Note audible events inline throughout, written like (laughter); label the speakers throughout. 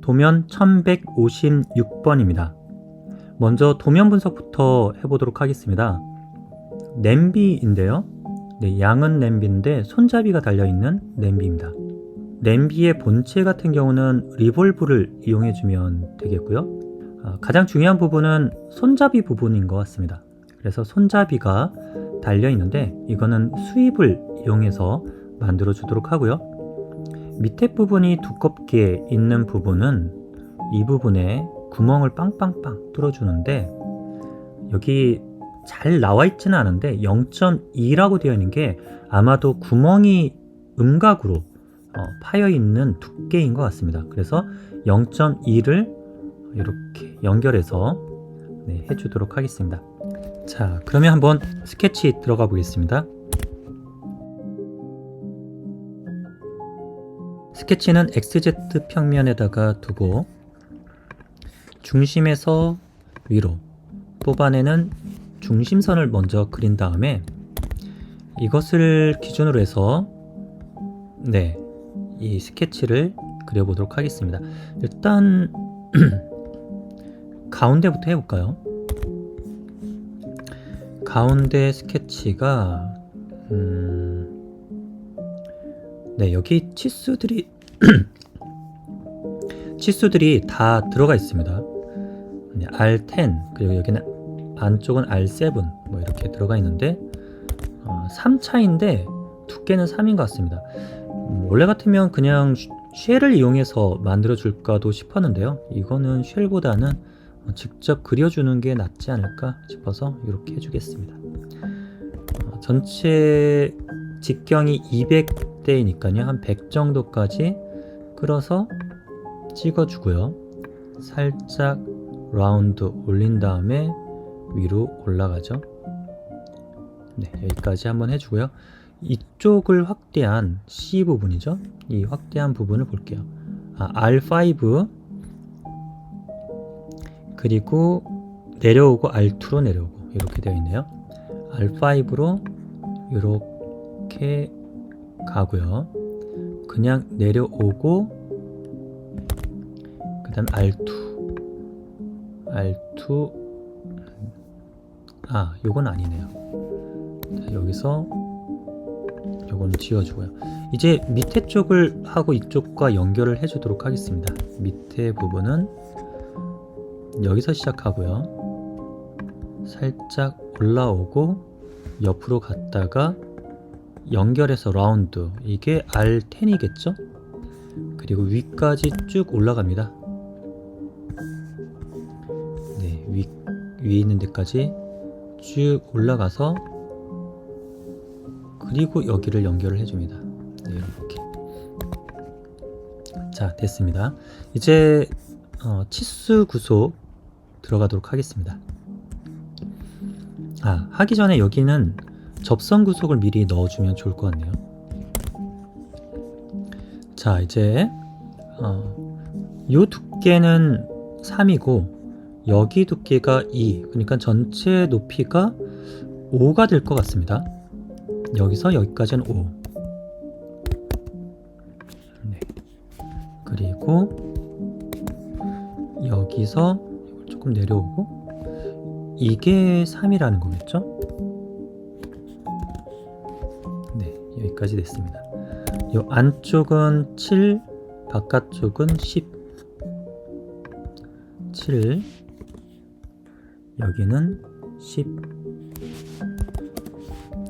Speaker 1: 도면 1156번입니다. 먼저 도면 분석부터 해보도록 하겠습니다. 냄비인데요. 네, 양은 냄비인데 손잡이가 달려있는 냄비입니다. 냄비의 본체 같은 경우는 리볼브를 이용해주면 되겠고요. 아, 가장 중요한 부분은 손잡이 부분인 것 같습니다. 그래서 손잡이가 달려있는데 이거는 수입을 이용해서 만들어 주도록 하고요. 밑에 부분이 두껍게 있는 부분은 이 부분에 구멍을 빵빵빵 뚫어주는데 여기 잘 나와 있지는 않은데 0.2라고 되어 있는 게 아마도 구멍이 음각으로 어, 파여 있는 두께인 것 같습니다. 그래서 0.2를 이렇게 연결해서 네, 해주도록 하겠습니다. 자, 그러면 한번 스케치 들어가 보겠습니다. 스케치는 XZ 평면에다가 두고 중심에서 위로 뽑아내는 중심선을 먼저 그린 다음에 이것을 기준으로 해서 네, 이 스케치를 그려보도록 하겠습니다. 일단 (clears throat) 가운데부터 해볼까요? 가운데 스케치가 음, 네 여기 치수들이 (clears throat) 치수들이 다 들어가 있습니다. 네, R10 그리고 여기는 안쪽은 R7 뭐 이렇게 들어가 있는데 어, 3차인데 두께는 3인 것 같습니다. 음, 원래 같으면 그냥 쉘을 이용해서 만들어 줄까도 싶었는데요. 이거는 쉘보다는 어, 직접 그려주는 게 낫지 않을까 싶어서 이렇게 해주겠습니다. 어, 전체 직경이 200대이니까요. 한 100 정도까지 끌어서 찍어주고요. 살짝 라운드 올린 다음에 위로 올라가죠. 네, 여기까지 한번 해주고요. 이쪽을 확대한 C 부분이죠. 이 확대한 부분을 볼게요. 아, R5 그리고 내려오고 R2로 내려오고 이렇게 되어 있네요. R5로 이렇게 가고요. 그냥 내려오고 그 다음 R2 R2 아 요건 아니네요. 자, 여기서 요거는 지워주고요. 이제 밑에 쪽을 하고 이쪽과 연결을 해 주도록 하겠습니다. 밑에 부분은 여기서 시작하고요. 살짝 올라오고 옆으로 갔다가 연결해서 라운드 이게 R10이겠죠? 그리고 위까지 쭉 올라갑니다. 위에 있는 데까지 쭉 올라가서 그리고 여기를 연결을 해줍니다. 네, 이렇게. 자, 됐습니다. 이제 어, 치수 구속 들어가도록 하겠습니다. 아, 하기 전에 여기는 접선 구속을 미리 넣어주면 좋을 것 같네요. 자, 이제 어, 요 두께는 3이고 여기 두께가 2, 그러니까 전체 높이가 5가 될 것 같습니다. 여기서 여기까지는 5. 네. 그리고 여기서 조금 내려오고 이게 3이라는 거겠죠? 네, 여기까지 됐습니다. 이 안쪽은 7, 바깥쪽은 10. 7, 여기는 10.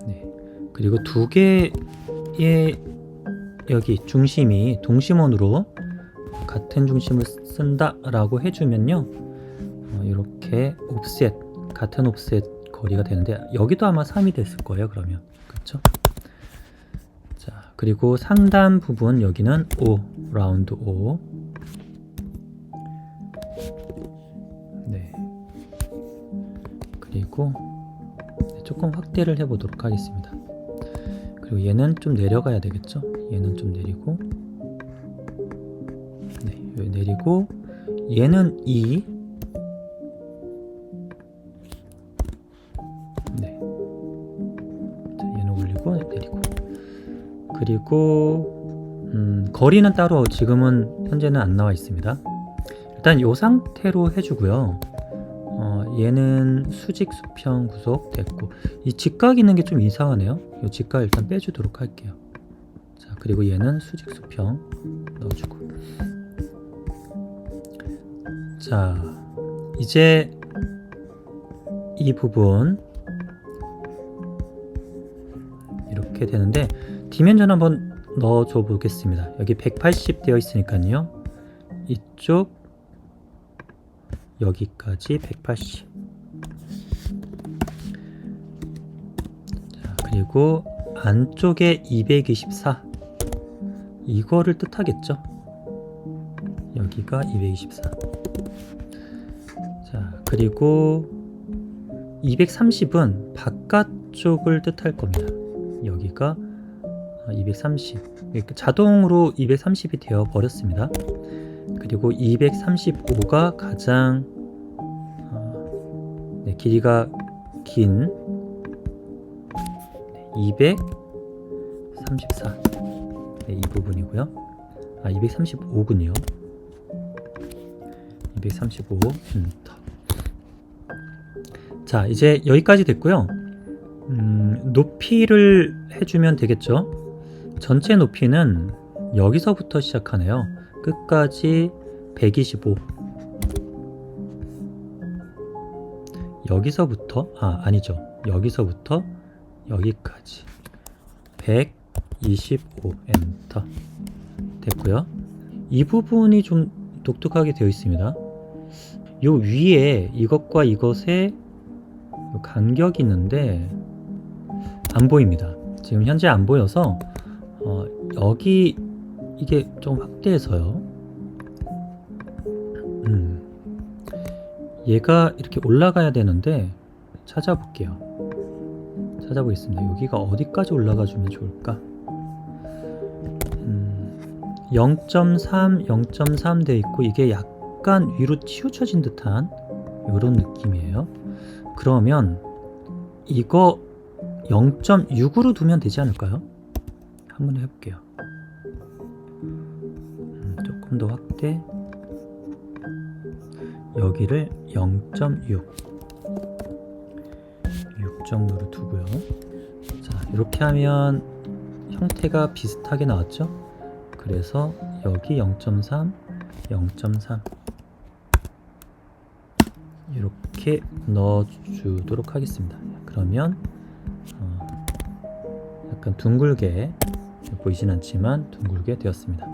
Speaker 1: 네, 그리고 두 개의 여기 중심이 동심원으로 같은 중심을 쓴다라고 해주면요, 어, 이렇게 옵셋 같은 옵셋 거리가 되는데 여기도 아마 3이 됐을 거예요. 그러면 그렇죠? 자 그리고 상단 부분 여기는 5 라운드 5. 그리고 조금 확대를 해 보도록 하겠습니다. 그리고 얘는 좀 내려가야 되겠죠? 얘는 좀 내리고 네, 내리고 얘는 2 네. 자, 얘는 올리고 내리고 그리고 음, 거리는 따로 지금은 현재는 안 나와 있습니다. 일단 이 상태로 해주고요. 어, 얘는 수직 수평 구속 됐고 이 직각 있는 게 좀 이상하네요. 이 직각 일단 빼주도록 할게요. 자 그리고 얘는 수직 수평 넣어주고 자 이제 이 부분 이렇게 되는데 디멘전 한번 넣어줘 보겠습니다. 여기 180 되어 있으니까요. 이쪽 여기까지 180. 그리고 안쪽에 224. 이거를 뜻하겠죠? 여기가 224. 자, 그리고 230은 바깥쪽을 뜻할 겁니다. 여기가 230. 이렇게 자동으로 230이 되어 버렸습니다. 그리고 235가 가장 어, 네, 길이가 긴 234. 네, 이 부분이고요. 아, 235군요. 235 엔터. 자, 이제 여기까지 됐고요. 음, 높이를 해주면 되겠죠. 전체 높이는 여기서부터 시작하네요. 끝까지 125. 여기서부터, 아, 아니죠. 여기서부터 여기까지. 125 엔터. 됐고요. 이 부분이 좀 독특하게 되어 있습니다. 요 위에 이것과 이것의 요 간격이 있는데 안 보입니다. 지금 현재 안 보여서 어, 여기 이게 좀 확대해서요. 음, 얘가 이렇게 올라가야 되는데 찾아볼게요. 찾아보겠습니다. 여기가 어디까지 올라가 주면 좋을까? 음, 0.3, 0.3 돼 있고 이게 약간 위로 치우쳐진 듯한 이런 느낌이에요. 그러면 이거 0.6으로 두면 되지 않을까요? 한번 해볼게요. 음, 조금 더 확대. 여기를 0.6. 6 정도로 두고요. 자, 이렇게 하면 형태가 비슷하게 나왔죠? 그래서 여기 0.3, 0.3 이렇게 넣어주도록 하겠습니다. 그러면 어, 약간 둥글게 보이진 않지만 둥글게 되었습니다.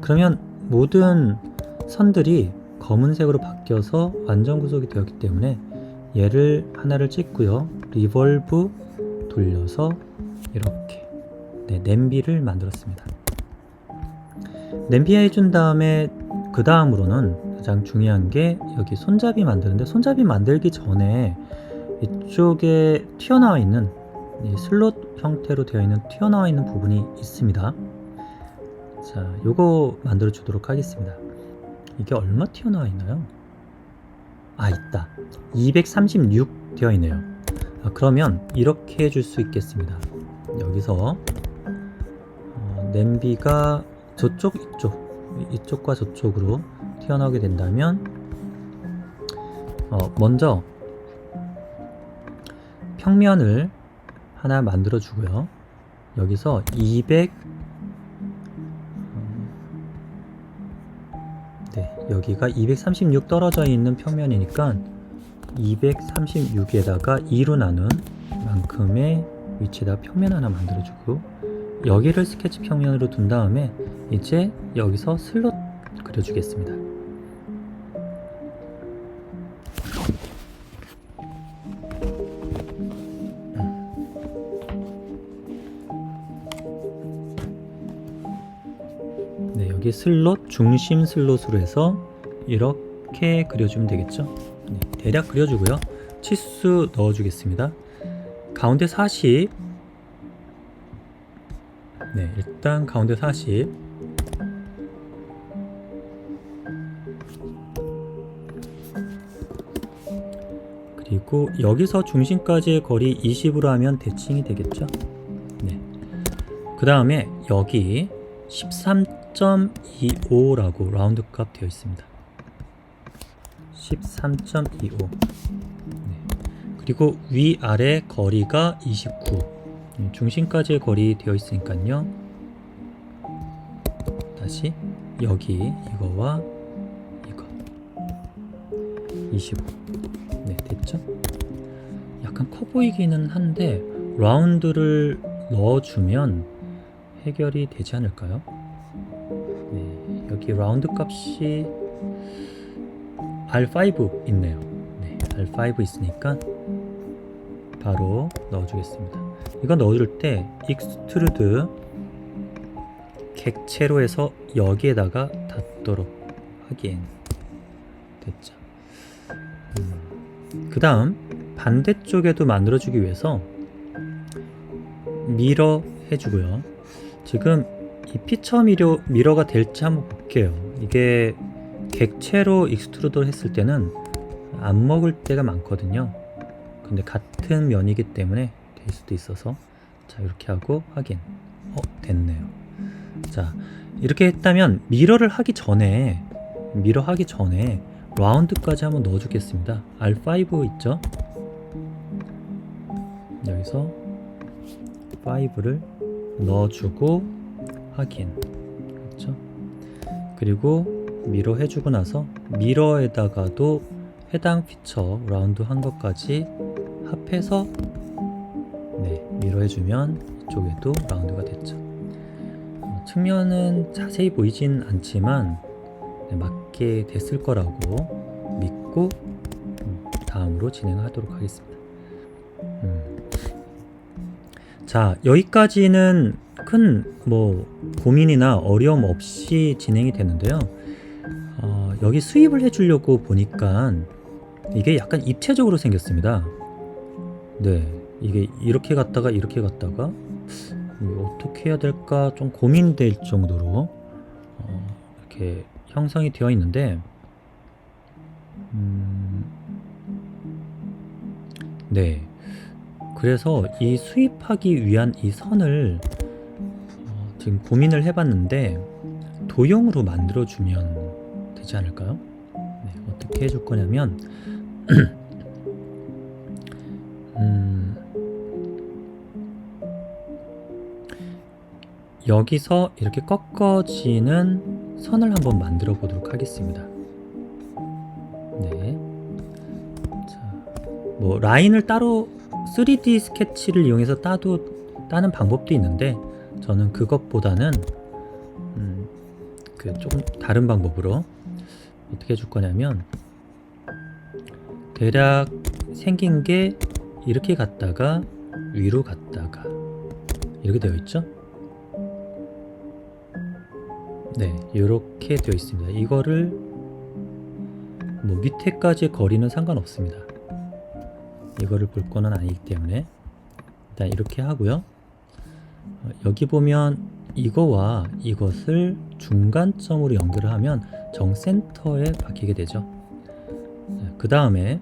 Speaker 1: 그러면 모든 선들이 검은색으로 바뀌어서 완전 구속이 되었기 때문에 얘를 하나를 찍고요. 리volve 돌려서 이렇게 네, 냄비를 만들었습니다. 냄비 해준 다음에 그 다음으로는 가장 중요한 게 여기 손잡이 만드는데 손잡이 만들기 전에 이쪽에 튀어나와 있는 이 슬롯 형태로 되어 있는 튀어나와 있는 부분이 있습니다. 자, 요거 만들어 주도록 하겠습니다. 이게 얼마 튀어나와 있나요? 아, 있다. 236 되어 있네요. 아, 그러면 이렇게 해줄 수 있겠습니다. 여기서 어, 냄비가 저쪽, 이쪽, 이쪽과 저쪽으로 튀어나오게 된다면 어, 먼저 평면을 하나 만들어 주고요. 여기서 200 여기가 236 떨어져 있는 평면이니까 236에다가 2로 나눈 만큼의 위치에다 평면 하나 만들어 주고 여기를 스케치 평면으로 둔 다음에 이제 여기서 슬롯 그려주겠습니다. 여기 슬롯, 중심 슬롯으로 해서 이렇게 그려주면 되겠죠. 네, 대략 그려주고요. 치수 넣어주겠습니다. 가운데 40. 네, 일단 가운데 40. 그리고 여기서 중심까지의 거리 20으로 하면 대칭이 되겠죠. 네. 그 다음에 여기 13.25라고 라운드 값 되어 있습니다. 13.25. 네. 그리고 위아래 거리가 29. 음, 중심까지의 거리 되어 있으니까요. 다시 여기 이거와 이거 25. 네, 됐죠? 약간 커 보이기는 한데 라운드를 넣어주면 해결이 되지 않을까요? 네, 여기 라운드 값이 R5 있네요. 네, R5 있으니까 바로 넣어주겠습니다. 이거 넣어줄 때 익스트루드 객체로 해서 여기에다가 닿도록 하긴 됐죠. 그 다음 반대쪽에도 만들어주기 위해서 미러 해주고요. 지금 이 피처 미러, 미러가 될지 한번 볼게요. 이게 객체로 익스트루더 했을 때는 안 먹을 때가 많거든요. 근데 같은 면이기 때문에 될 수도 있어서 자 이렇게 하고 확인. 어 됐네요. 자 이렇게 했다면 미러를 하기 전에 미러 하기 전에 라운드까지 한번 넣어 주겠습니다. R5 있죠? 여기서 5를 넣어주고 확인. 그렇죠? 그리고 미러 해주고 나서 미러에다가도 해당 피처 라운드 한 것까지 합해서 네 미러 해주면 이쪽에도 라운드가 됐죠. 어, 측면은 자세히 보이진 않지만 네, 맞게 됐을 거라고 믿고 음, 다음으로 진행하도록 하겠습니다. 음. 자 여기까지는 큰뭐 고민이나 어려움 없이 진행이 되는데요. 어, 여기 수입을 해주려고 보니까 이게 약간 입체적으로 생겼습니다. 네, 이게 이렇게 갔다가 이렇게 갔다가 어떻게 해야 될까 좀 고민될 정도로 어, 이렇게 형성이 되어 있는데, 음, 네. 그래서 이 수입하기 위한 이 선을 어, 지금 고민을 해봤는데 도형으로 만들어주면 되지 않을까요? 네, 어떻게 해줄 거냐면 (clears throat) 음, 여기서 이렇게 꺾어지는 선을 한번 만들어 보도록 하겠습니다. 네. 자, 뭐 라인을 따로 3D 스케치를 이용해서 따도 따는 방법도 있는데 저는 그것보다는 음, 그 조금 다른 방법으로 어떻게 해줄 거냐면 대략 생긴 게 이렇게 갔다가 위로 갔다가 이렇게 되어 있죠? 네, 이렇게 되어 있습니다. 이거를 뭐 밑에까지 거리는 상관없습니다. 이거를 볼 거는 아니기 때문에 일단 이렇게 하고요. 어, 여기 보면 이거와 이것을 중간점으로 연결을 하면 정센터에 박히게 되죠. 그 다음에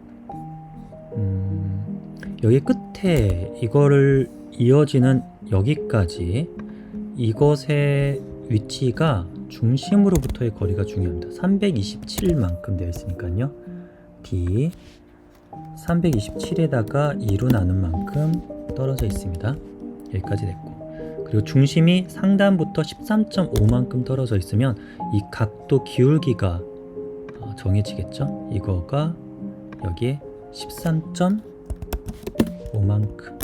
Speaker 1: 음, 여기 끝에 이거를 이어지는 여기까지 이것의 위치가 중심으로부터의 거리가 중요합니다. 327만큼 되어 있으니까요. D 327에다가 2로 나눈 만큼 떨어져 있습니다. 여기까지 됐고 그리고 중심이 상단부터 13.5만큼 떨어져 있으면 이 각도 기울기가 어, 정해지겠죠? 이거가 여기에 13.5만큼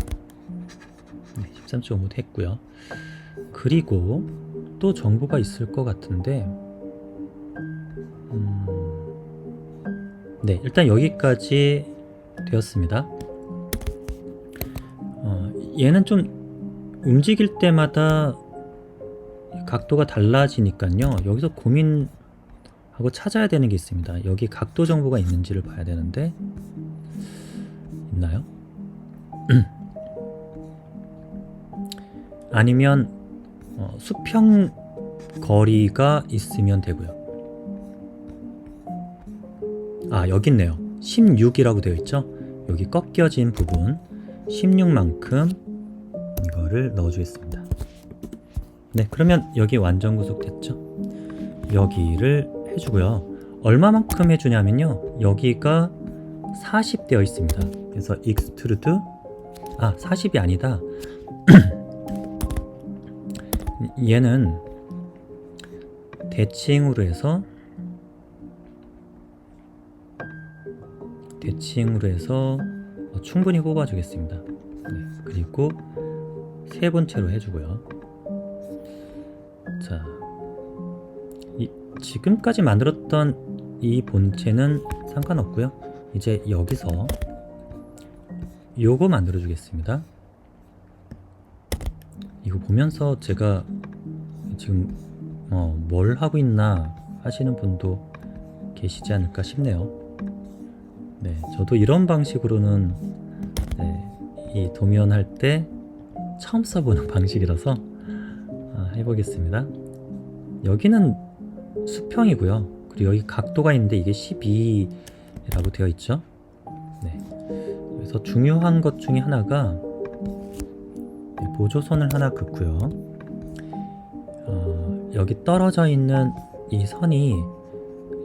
Speaker 1: 네, 13.5도 했고요. 그리고 또 정보가 있을 것 같은데 음, 네 일단 여기까지 되었습니다. 어, 얘는 좀 움직일 때마다 각도가 달라지니까요. 여기서 고민하고 찾아야 되는 게 있습니다. 여기 각도 정보가 있는지를 봐야 되는데 있나요? (clears throat) 아니면 어, 수평 거리가 있으면 되고요. 아 여기 있네요. 16이라고 되어 있죠. 여기 꺾여진 부분 16만큼 이거를 넣어주겠습니다. 네, 그러면 여기 완전 구속 됐죠? 여기를 해주고요. 얼마만큼 해주냐면요. 여기가 40 되어 있습니다. 그래서 익스트루드 아 40이 아니다. (clears throat) 얘는 대칭으로 해서 대칭으로 해서 어, 충분히 뽑아주겠습니다. 네, 그리고 세 번째로 해주고요. 자, 이, 지금까지 만들었던 이 본체는 상관없고요. 이제 여기서 요거 만들어 주겠습니다. 이거 보면서 제가 지금 어, 뭘 하고 있나 하시는 분도 계시지 않을까 싶네요. 네, 저도 이런 방식으로는 네, 이 도면 할 때 처음 써보는 (laughs) 방식이라서 아, 해보겠습니다. 여기는 수평이고요. 그리고 여기 각도가 있는데 이게 12라고 되어 있죠. 네. 그래서 중요한 것 중에 하나가 네, 보조선을 하나 긋고요. 어, 여기 떨어져 있는 이 선이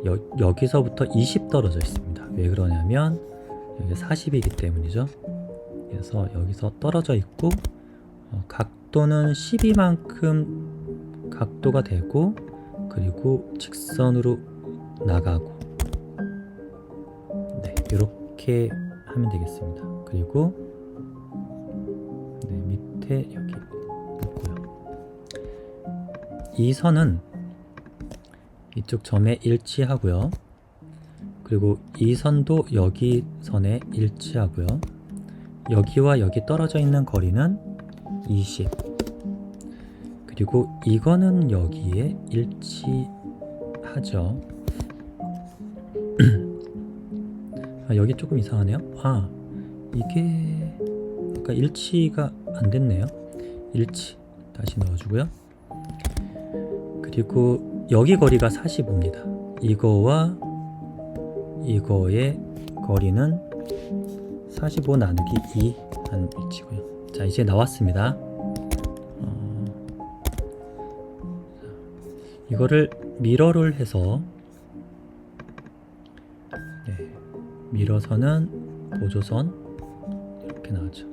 Speaker 1: 여, 여기서부터 20 떨어져 있습니다. 왜 그러냐면 여기 40이기 때문이죠. 그래서 여기서 떨어져 있고 어, 각도는 12만큼 각도가 되고 그리고 직선으로 나가고 네 이렇게 하면 되겠습니다. 그리고 네, 밑에 여기 놓고요. 이 선은 이쪽 점에 일치하고요. 그리고 이 선도 여기 선에 일치하고요. 여기와 여기 떨어져 있는 거리는 20. 그리고 이거는 여기에 일치하죠. (clears throat) 아, 여기 조금 이상하네요. 아, 이게 아까 일치가 안 됐네요. 일치 다시 넣어주고요. 그리고 여기 거리가 45입니다. 이거와 이거의 거리는 45 나누기 2한 위치고요. 자 이제 나왔습니다. 이거를 미러를 해서 네, 미러선은 보조선 이렇게 나왔죠.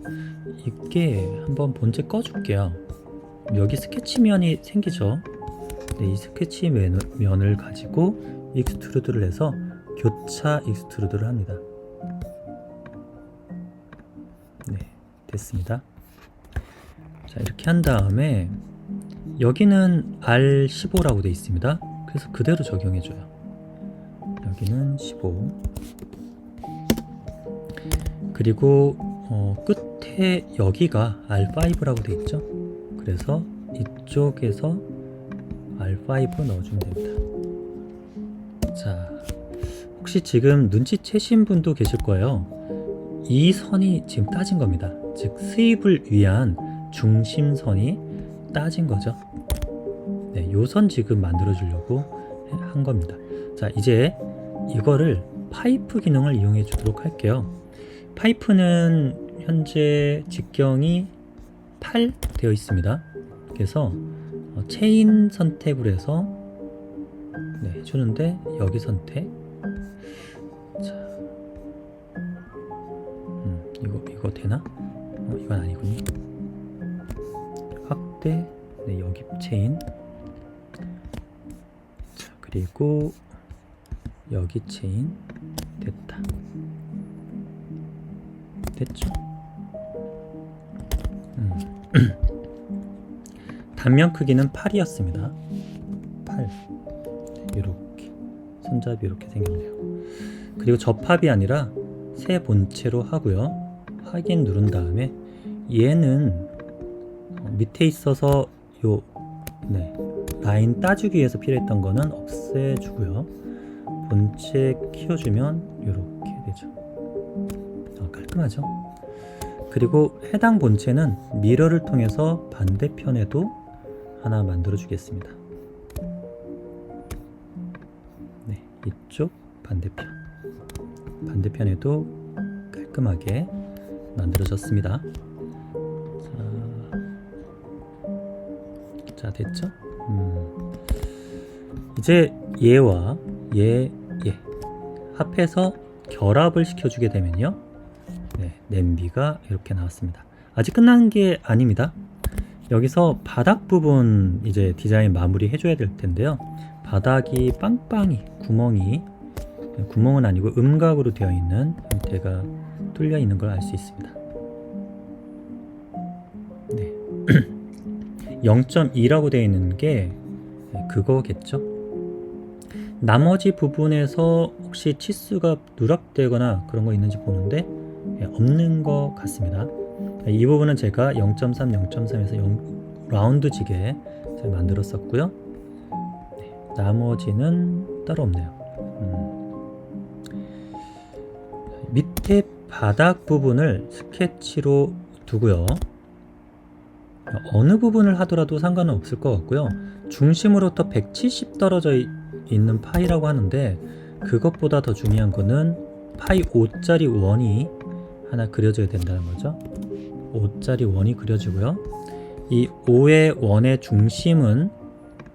Speaker 1: 이게 한번 본체 꺼줄게요. 여기 스케치면이 생기죠. 네, 이 스케치 면, 면을 가지고 익스트루드를 해서 교차 익스트루드를 합니다. 네, 됐습니다. 자, 이렇게 한 다음에 여기는 R15라고 되어 있습니다. 그래서 그대로 적용해 줘요. 여기는 15. 그리고 어, 끝에 여기가 R5라고 되어 있죠. 그래서 이쪽에서 R5 넣어주면 됩니다. 자, 혹시 지금 눈치채신 분도 계실 거예요. 이 선이 지금 따진 겁니다. 즉 수입을 위한 중심선이 따진 거죠. 네, 요선 지금 만들어 주려고 한 겁니다. 자, 이제 이거를 파이프 기능을 이용해 주도록 할게요. 파이프는 현재 직경이 8 되어 있습니다. 그래서 어, 체인 선택으로 해서 네, 해주는데 여기 선택 자, 음, 이거 이거 되나? 어, 이건 아니군요. 확대, 네, 여기 체인. 자, 그리고 여기 체인 됐다. 됐죠? 음. (clears throat) 단면 크기는 8이었습니다. 8. 이렇게 손잡이 이렇게 생겼네요. 그리고 접합이 아니라 새 본체로 하고요. 확인 누른 다음에 얘는 어, 밑에 있어서 요 네, 라인 따주기 위해서 필요했던 거는 없애주고요. 본체 키워주면 이렇게 되죠. 어, 깔끔하죠? 그리고 해당 본체는 미러를 통해서 반대편에도 하나 만들어 주겠습니다. 네, 이쪽 반대편. 반대편에도 깔끔하게 만들어졌습니다. 자, 자 됐죠? 음. 이제 얘와 얘, 얘 합해서 결합을 시켜주게 되면요. 네, 냄비가 이렇게 나왔습니다. 아직 끝난 게 아닙니다. 여기서 바닥 부분 이제 디자인 마무리 해줘야 될 텐데요. 바닥이 빵빵이 구멍이 구멍은 아니고 음각으로 되어 있는 형태가 뚫려 있는 걸 알 수 있습니다. 0.2라고 되어 있는 게 그거겠죠. 나머지 부분에서 혹시 치수가 누락되거나 그런 거 있는지 보는데 예, 없는 것 같습니다. 이 부분은 제가 0.3, 0.3에서 0 라운드 지게 제가 만들었었고요. 네, 나머지는 따로 없네요. 음. 밑에 바닥 부분을 스케치로 두고요. 어느 부분을 하더라도 상관은 없을 것 같고요. 중심으로부터 170 떨어져 있- 있는 파이라고 하는데 그것보다 더 중요한 거는 파이 5짜리 원이 하나 그려져야 된다는 거죠. 5짜리 원이 그려지고요. 이 5의 원의 중심은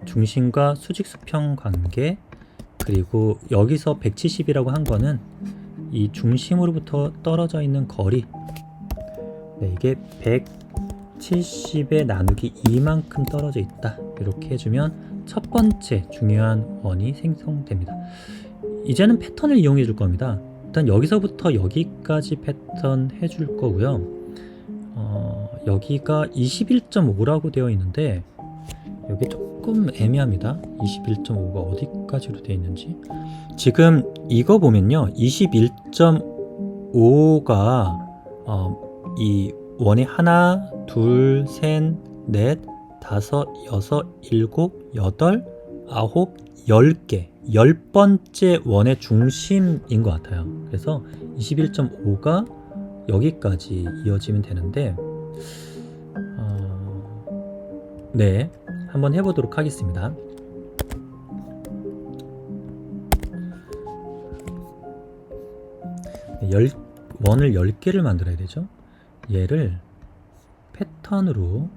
Speaker 1: 중심과 수직 수평 관계 그리고 여기서 170이라고 한 거는 이 중심으로부터 떨어져 있는 거리 네, 이게 170에 나누기 2만큼 떨어져 있다. 이렇게 해주면 첫 번째 중요한 원이 생성됩니다. 이제는 패턴을 이용해 줄 겁니다. 일단 여기서부터 여기까지 패턴 해줄 거고요. 어, 여기가 21.5라고 되어 있는데 여기 조금 애매합니다. 21.5가 어디까지로 되어 있는지. 지금 이거 보면요. 21.5가 어, 이 원이 하나 둘 셋 넷 다섯 여섯 일곱 여덟 아홉 열 개, 열 번째 원의 중심인 것 같아요. 그래서 21.5가 여기까지 이어지면 되는데, 어, 네, 한번 해보도록 하겠습니다. 열, 원을 10개를 만들어야 되죠. 얘를 패턴으로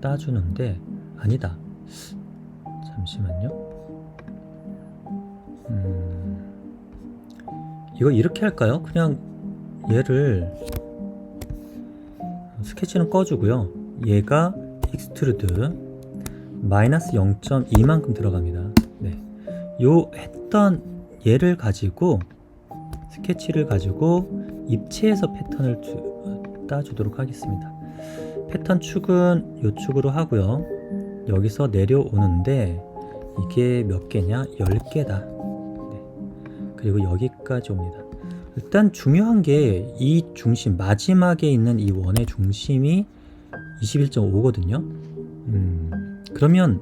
Speaker 1: 따주는데 아니다. 잠시만요. 음, 이거 이렇게 할까요? 그냥 얘를 스케치는 꺼주고요. 얘가 익스트루드 마이너스 0.2만큼 들어갑니다. 네. 요 했던 얘를 가지고 스케치를 가지고 입체해서 패턴을 주- 따주도록 하겠습니다. 패턴 축은 요 축으로 하고요. 여기서 내려오는데 이게 몇 개냐? 10개다. 네. 그리고 여기까지 옵니다. 일단 중요한 게 이 중심 마지막에 있는 이 원의 중심이 21.5거든요. 음, 그러면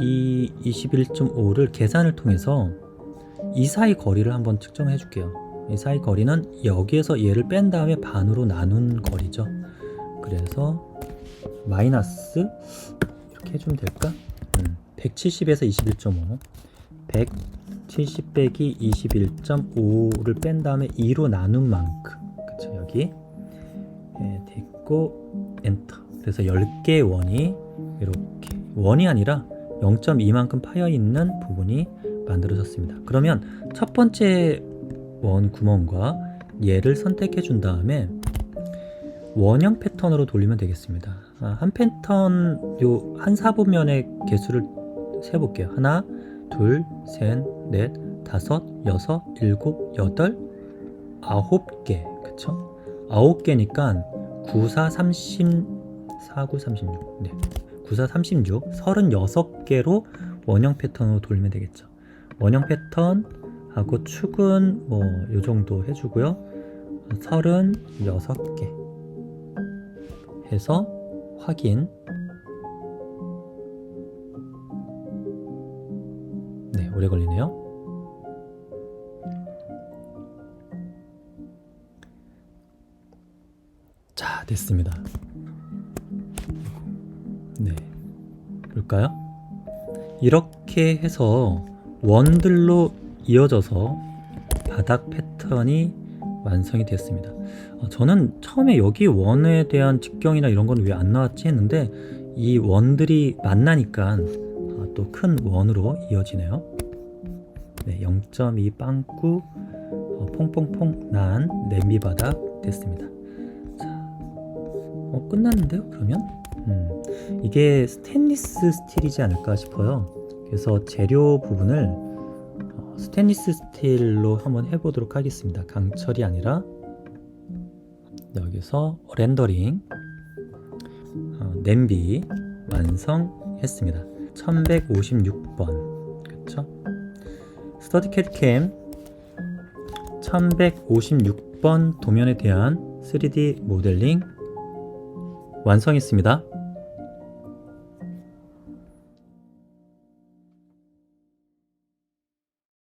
Speaker 1: 이 21.5를 계산을 통해서 이 사이 거리를 한번 측정해 줄게요. 이 사이 거리는 여기에서 얘를 뺀 다음에 반으로 나눈 거리죠. 그래서 마이너스 이렇게 해주면 될까? 음, 170에서 21.5 170 빼기 21.5를 뺀 다음에 2로 나눈 만큼 그쵸 여기 예, 됐고 엔터 그래서 10개의 원이 이렇게 원이 아니라 0.2만큼 파여 있는 부분이 만들어졌습니다. 그러면 첫 번째 원 구멍과 얘를 선택해 준 다음에 원형 패턴으로 돌리면 되겠습니다. 아, 한 패턴 요 한 사분면의 개수를 세 볼게요. 하나, 둘, 셋, 넷, 다섯, 여섯, 일곱, 여덟, 아홉 개. 그쵸? 아홉 개니까 9, 4, 30, 4, 9, 36. 네. 9, 4, 36. 36개로 원형 패턴으로 돌리면 되겠죠. 원형 패턴 하고 축은 뭐 요 정도 해주고요. 36개 해서 확인. 네, 오래 걸리네요. 자, 됐습니다. 네. 볼까요? 이렇게 해서 원들로 이어져서 바닥 패턴이 완성이 됐습니다. 어, 저는 처음에 여기 원에 대한 직경이나 이런 건 왜 안 나왔지 했는데 이 원들이 만나니까 또큰 원으로 이어지네요. 네, 0.2 빵꾸 어, 퐁퐁퐁 난 냄비 바닥 됐습니다. 자, 어, 끝났는데요? 그러면 음, 이게 스테인리스 스틸이지 않을까 싶어요. 그래서 재료 부분을 어, 스테인리스 스틸로 한번 해보도록 하겠습니다. 강철이 아니라 여기서 렌더링 어, 냄비 완성했습니다. 1156번 그쵸? 스터디 캣캠 1156번 도면에 대한 3D 모델링 완성했습니다.